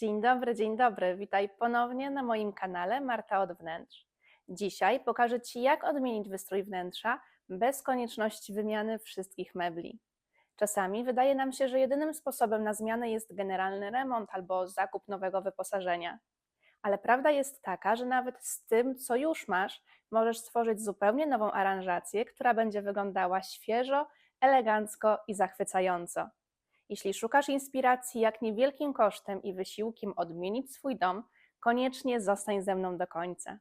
Dzień dobry, dzień dobry. Witaj ponownie na moim kanale Marta od wnętrz. Dzisiaj pokażę Ci, jak odmienić wystrój wnętrza bez konieczności wymiany wszystkich mebli. Czasami wydaje nam się, że jedynym sposobem na zmianę jest generalny remont albo zakup nowego wyposażenia. Ale prawda jest taka, że nawet z tym, co już masz, możesz stworzyć zupełnie nową aranżację, która będzie wyglądała świeżo, elegancko i zachwycająco. Jeśli szukasz inspiracji, jak niewielkim kosztem i wysiłkiem odmienić swój dom, koniecznie zostań ze mną do końca.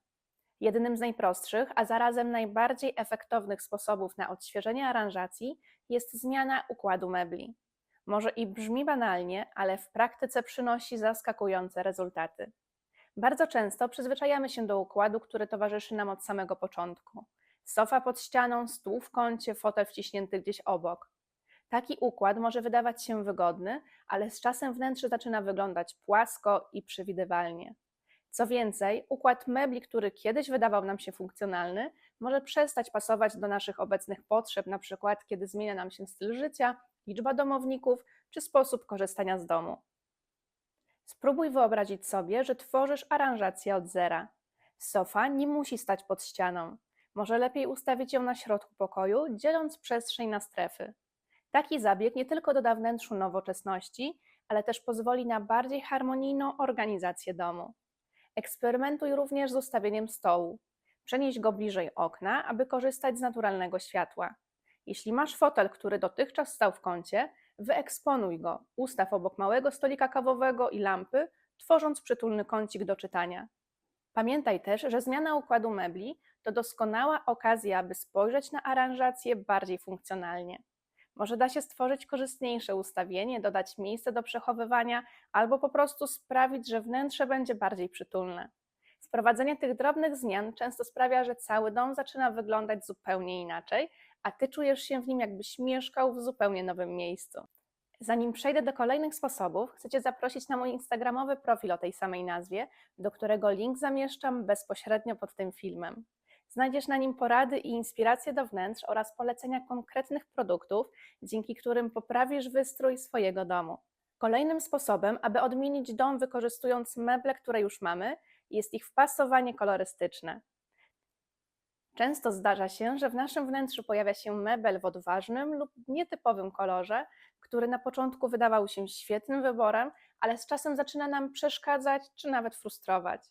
Jednym z najprostszych, a zarazem najbardziej efektownych sposobów na odświeżenie aranżacji jest zmiana układu mebli. Może i brzmi banalnie, ale w praktyce przynosi zaskakujące rezultaty. Bardzo często przyzwyczajamy się do układu, który towarzyszy nam od samego początku. Sofa pod ścianą, stół w kącie, fotel wciśnięty gdzieś obok. Taki układ może wydawać się wygodny, ale z czasem wnętrze zaczyna wyglądać płasko i przewidywalnie. Co więcej, układ mebli, który kiedyś wydawał nam się funkcjonalny, może przestać pasować do naszych obecnych potrzeb, na przykład kiedy zmienia nam się styl życia, liczba domowników czy sposób korzystania z domu. Spróbuj wyobrazić sobie, że tworzysz aranżację od zera. Sofa nie musi stać pod ścianą. Może lepiej ustawić ją na środku pokoju, dzieląc przestrzeń na strefy. Taki zabieg nie tylko doda wnętrzu nowoczesności, ale też pozwoli na bardziej harmonijną organizację domu. Eksperymentuj również z ustawieniem stołu. Przenieś go bliżej okna, aby korzystać z naturalnego światła. Jeśli masz fotel, który dotychczas stał w kącie, wyeksponuj go, ustaw obok małego stolika kawowego i lampy, tworząc przytulny kącik do czytania. Pamiętaj też, że zmiana układu mebli to doskonała okazja, aby spojrzeć na aranżację bardziej funkcjonalnie. Może da się stworzyć korzystniejsze ustawienie, dodać miejsce do przechowywania albo po prostu sprawić, że wnętrze będzie bardziej przytulne. Wprowadzenie tych drobnych zmian często sprawia, że cały dom zaczyna wyglądać zupełnie inaczej, a ty czujesz się w nim, jakbyś mieszkał w zupełnie nowym miejscu. Zanim przejdę do kolejnych sposobów, chcę Cię zaprosić na mój instagramowy profil o tej samej nazwie, do którego link zamieszczam bezpośrednio pod tym filmem. Znajdziesz na nim porady i inspiracje do wnętrz oraz polecenia konkretnych produktów, dzięki którym poprawisz wystrój swojego domu. Kolejnym sposobem, aby odmienić dom wykorzystując meble, które już mamy, jest ich wpasowanie kolorystyczne. Często zdarza się, że w naszym wnętrzu pojawia się mebel w odważnym lub nietypowym kolorze, który na początku wydawał się świetnym wyborem, ale z czasem zaczyna nam przeszkadzać czy nawet frustrować.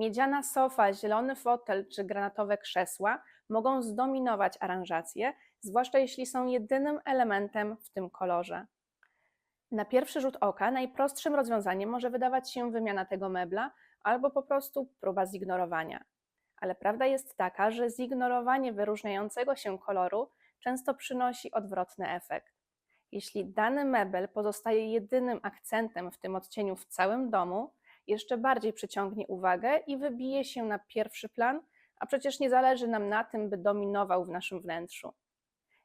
Miedziana sofa, zielony fotel czy granatowe krzesła mogą zdominować aranżację, zwłaszcza jeśli są jedynym elementem w tym kolorze. Na pierwszy rzut oka najprostszym rozwiązaniem może wydawać się wymiana tego mebla albo po prostu próba zignorowania. Ale prawda jest taka, że zignorowanie wyróżniającego się koloru często przynosi odwrotny efekt. Jeśli dany mebel pozostaje jedynym akcentem w tym odcieniu w całym domu, jeszcze bardziej przyciągnie uwagę i wybije się na pierwszy plan, a przecież nie zależy nam na tym, by dominował w naszym wnętrzu.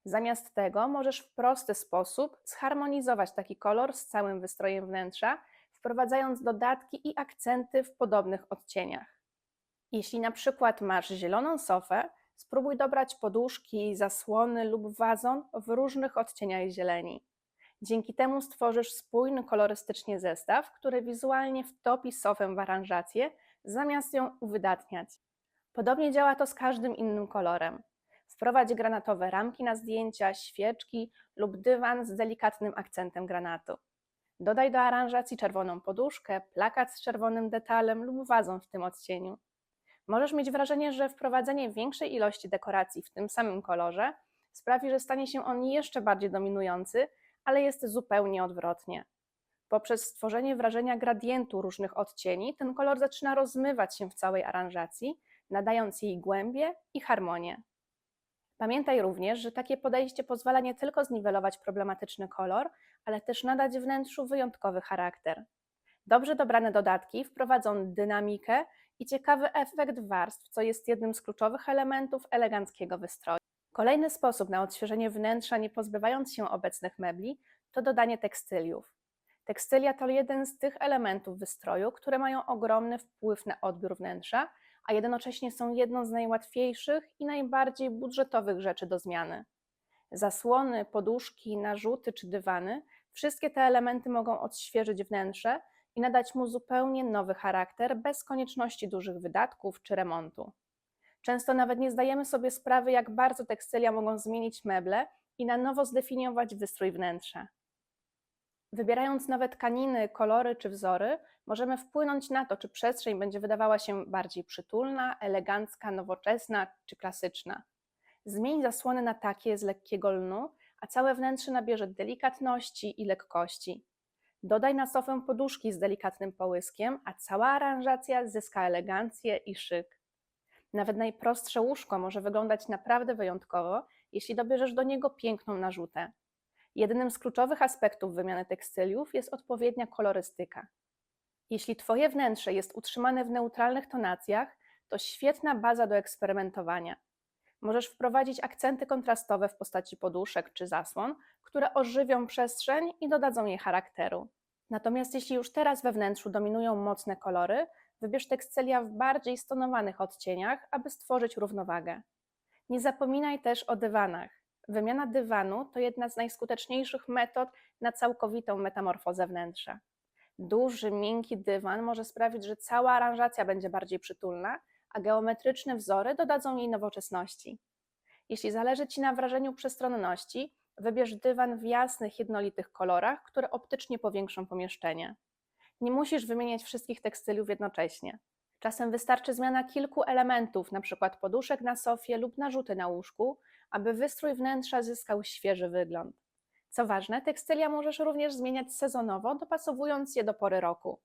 Zamiast tego możesz w prosty sposób zharmonizować taki kolor z całym wystrojem wnętrza, wprowadzając dodatki i akcenty w podobnych odcieniach. Jeśli na przykład masz zieloną sofę, spróbuj dobrać poduszki, zasłony lub wazon w różnych odcieniach zieleni. Dzięki temu stworzysz spójny kolorystycznie zestaw, który wizualnie wtopi sofę w aranżację, zamiast ją uwydatniać. Podobnie działa to z każdym innym kolorem. Wprowadź granatowe ramki na zdjęcia, świeczki lub dywan z delikatnym akcentem granatu. Dodaj do aranżacji czerwoną poduszkę, plakat z czerwonym detalem lub wazon w tym odcieniu. Możesz mieć wrażenie, że wprowadzenie większej ilości dekoracji w tym samym kolorze sprawi, że stanie się on jeszcze bardziej dominujący ale jest zupełnie odwrotnie. Poprzez stworzenie wrażenia gradientu różnych odcieni, ten kolor zaczyna rozmywać się w całej aranżacji, nadając jej głębię i harmonię. Pamiętaj również, że takie podejście pozwala nie tylko zniwelować problematyczny kolor, ale też nadać wnętrzu wyjątkowy charakter. Dobrze dobrane dodatki wprowadzą dynamikę i ciekawy efekt warstw, co jest jednym z kluczowych elementów eleganckiego wystroju. Kolejny sposób na odświeżenie wnętrza, nie pozbywając się obecnych mebli, to dodanie tekstyliów. Tekstylia to jeden z tych elementów wystroju, które mają ogromny wpływ na odbiór wnętrza, a jednocześnie są jedną z najłatwiejszych i najbardziej budżetowych rzeczy do zmiany. Zasłony, poduszki, narzuty czy dywany wszystkie te elementy mogą odświeżyć wnętrze i nadać mu zupełnie nowy charakter bez konieczności dużych wydatków czy remontu. Często nawet nie zdajemy sobie sprawy, jak bardzo tekstylia mogą zmienić meble i na nowo zdefiniować wystrój wnętrza. Wybierając nowe tkaniny, kolory czy wzory, możemy wpłynąć na to, czy przestrzeń będzie wydawała się bardziej przytulna, elegancka, nowoczesna czy klasyczna. Zmień zasłony na takie z lekkiego lnu, a całe wnętrze nabierze delikatności i lekkości. Dodaj na sofę poduszki z delikatnym połyskiem, a cała aranżacja zyska elegancję i szyk. Nawet najprostsze łóżko może wyglądać naprawdę wyjątkowo, jeśli dobierzesz do niego piękną narzutę. Jednym z kluczowych aspektów wymiany tekstyliów jest odpowiednia kolorystyka. Jeśli Twoje wnętrze jest utrzymane w neutralnych tonacjach, to świetna baza do eksperymentowania. Możesz wprowadzić akcenty kontrastowe w postaci poduszek czy zasłon, które ożywią przestrzeń i dodadzą jej charakteru. Natomiast jeśli już teraz we wnętrzu dominują mocne kolory, wybierz tekstylia w bardziej stonowanych odcieniach, aby stworzyć równowagę. Nie zapominaj też o dywanach. Wymiana dywanu to jedna z najskuteczniejszych metod na całkowitą metamorfozę wnętrza. Duży, miękki dywan może sprawić, że cała aranżacja będzie bardziej przytulna, a geometryczne wzory dodadzą jej nowoczesności. Jeśli zależy Ci na wrażeniu przestronności, wybierz dywan w jasnych, jednolitych kolorach, które optycznie powiększą pomieszczenie. Nie musisz wymieniać wszystkich tekstyliów jednocześnie. Czasem wystarczy zmiana kilku elementów, np. poduszek na sofie lub narzuty na łóżku, aby wystrój wnętrza zyskał świeży wygląd. Co ważne, tekstylia możesz również zmieniać sezonowo, dopasowując je do pory roku.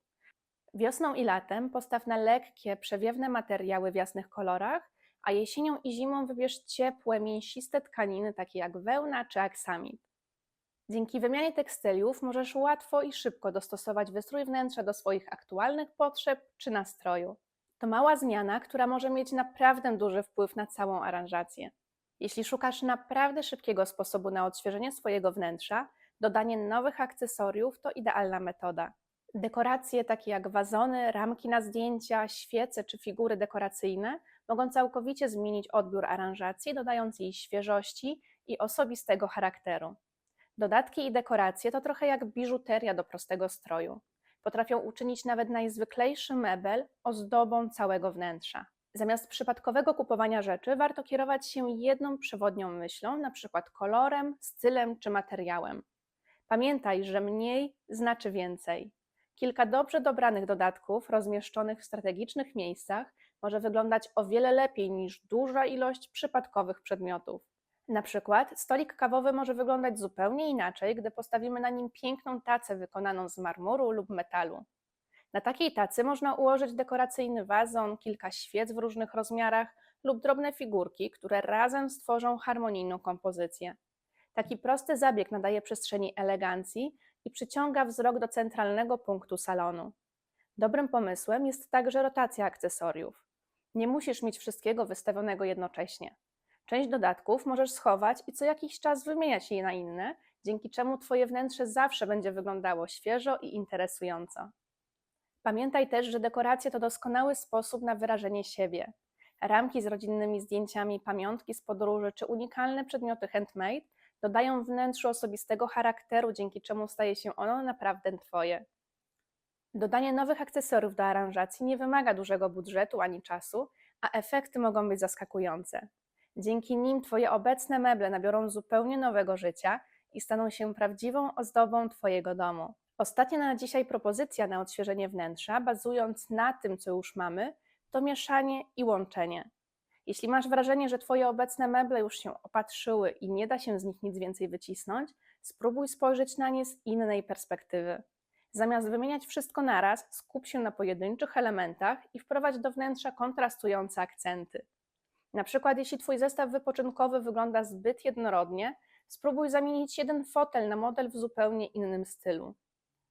Wiosną i latem postaw na lekkie, przewiewne materiały w jasnych kolorach, a jesienią i zimą wybierz ciepłe, mięsiste tkaniny takie jak wełna czy aksamit. Dzięki wymianie tekstyliów możesz łatwo i szybko dostosować wystrój wnętrza do swoich aktualnych potrzeb czy nastroju. To mała zmiana, która może mieć naprawdę duży wpływ na całą aranżację. Jeśli szukasz naprawdę szybkiego sposobu na odświeżenie swojego wnętrza, dodanie nowych akcesoriów to idealna metoda. Dekoracje takie jak wazony, ramki na zdjęcia, świece czy figury dekoracyjne mogą całkowicie zmienić odbiór aranżacji, dodając jej świeżości i osobistego charakteru. Dodatki i dekoracje to trochę jak biżuteria do prostego stroju. Potrafią uczynić nawet najzwyklejszy mebel ozdobą całego wnętrza. Zamiast przypadkowego kupowania rzeczy, warto kierować się jedną przewodnią myślą, na przykład kolorem, stylem czy materiałem. Pamiętaj, że mniej znaczy więcej. Kilka dobrze dobranych dodatków, rozmieszczonych w strategicznych miejscach, może wyglądać o wiele lepiej niż duża ilość przypadkowych przedmiotów. Na przykład stolik kawowy może wyglądać zupełnie inaczej, gdy postawimy na nim piękną tacę wykonaną z marmuru lub metalu. Na takiej tacy można ułożyć dekoracyjny wazon, kilka świec w różnych rozmiarach lub drobne figurki, które razem stworzą harmonijną kompozycję. Taki prosty zabieg nadaje przestrzeni elegancji i przyciąga wzrok do centralnego punktu salonu. Dobrym pomysłem jest także rotacja akcesoriów. Nie musisz mieć wszystkiego wystawionego jednocześnie. Część dodatków możesz schować i co jakiś czas wymieniać je na inne, dzięki czemu Twoje wnętrze zawsze będzie wyglądało świeżo i interesująco. Pamiętaj też, że dekoracje to doskonały sposób na wyrażenie siebie. Ramki z rodzinnymi zdjęciami, pamiątki z podróży czy unikalne przedmioty handmade dodają wnętrzu osobistego charakteru, dzięki czemu staje się ono naprawdę Twoje. Dodanie nowych akcesoriów do aranżacji nie wymaga dużego budżetu ani czasu, a efekty mogą być zaskakujące. Dzięki nim Twoje obecne meble nabiorą zupełnie nowego życia i staną się prawdziwą ozdobą Twojego domu. Ostatnia na dzisiaj propozycja na odświeżenie wnętrza, bazując na tym, co już mamy, to mieszanie i łączenie. Jeśli masz wrażenie, że Twoje obecne meble już się opatrzyły i nie da się z nich nic więcej wycisnąć, spróbuj spojrzeć na nie z innej perspektywy. Zamiast wymieniać wszystko naraz, skup się na pojedynczych elementach i wprowadź do wnętrza kontrastujące akcenty. Na przykład, jeśli Twój zestaw wypoczynkowy wygląda zbyt jednorodnie, spróbuj zamienić jeden fotel na model w zupełnie innym stylu.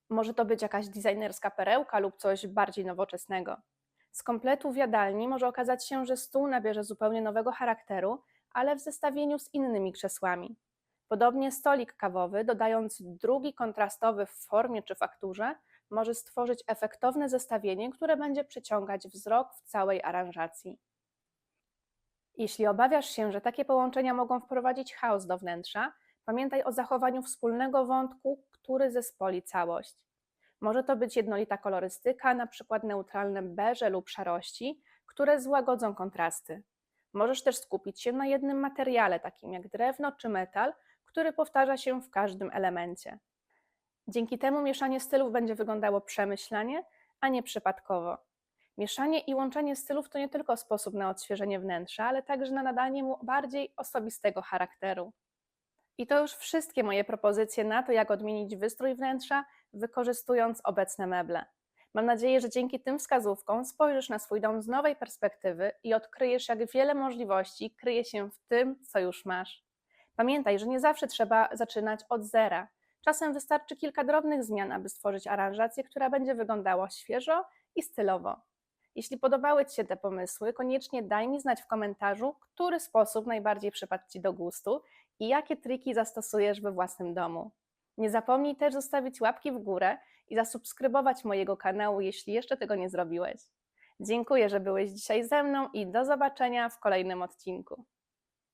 Może to być jakaś designerska perełka lub coś bardziej nowoczesnego. Z kompletu w jadalni może okazać się, że stół nabierze zupełnie nowego charakteru, ale w zestawieniu z innymi krzesłami. Podobnie stolik kawowy, dodając drugi kontrastowy w formie czy fakturze, może stworzyć efektowne zestawienie, które będzie przyciągać wzrok w całej aranżacji. Jeśli obawiasz się, że takie połączenia mogą wprowadzić chaos do wnętrza, pamiętaj o zachowaniu wspólnego wątku, który zespoli całość. Może to być jednolita kolorystyka, na przykład neutralne beże lub szarości, które złagodzą kontrasty. Możesz też skupić się na jednym materiale, takim jak drewno czy metal, który powtarza się w każdym elemencie. Dzięki temu mieszanie stylów będzie wyglądało przemyślanie, a nie przypadkowo. Mieszanie i łączenie stylów to nie tylko sposób na odświeżenie wnętrza, ale także na nadanie mu bardziej osobistego charakteru. I to już wszystkie moje propozycje na to, jak odmienić wystrój wnętrza, wykorzystując obecne meble. Mam nadzieję, że dzięki tym wskazówkom spojrzysz na swój dom z nowej perspektywy i odkryjesz, jak wiele możliwości kryje się w tym, co już masz. Pamiętaj, że nie zawsze trzeba zaczynać od zera. Czasem wystarczy kilka drobnych zmian, aby stworzyć aranżację, która będzie wyglądała świeżo i stylowo. Jeśli podobały Ci się te pomysły, koniecznie daj mi znać w komentarzu, który sposób najbardziej przypadł Ci do gustu i jakie triki zastosujesz we własnym domu. Nie zapomnij też zostawić łapki w górę i zasubskrybować mojego kanału, jeśli jeszcze tego nie zrobiłeś. Dziękuję, że byłeś dzisiaj ze mną i do zobaczenia w kolejnym odcinku.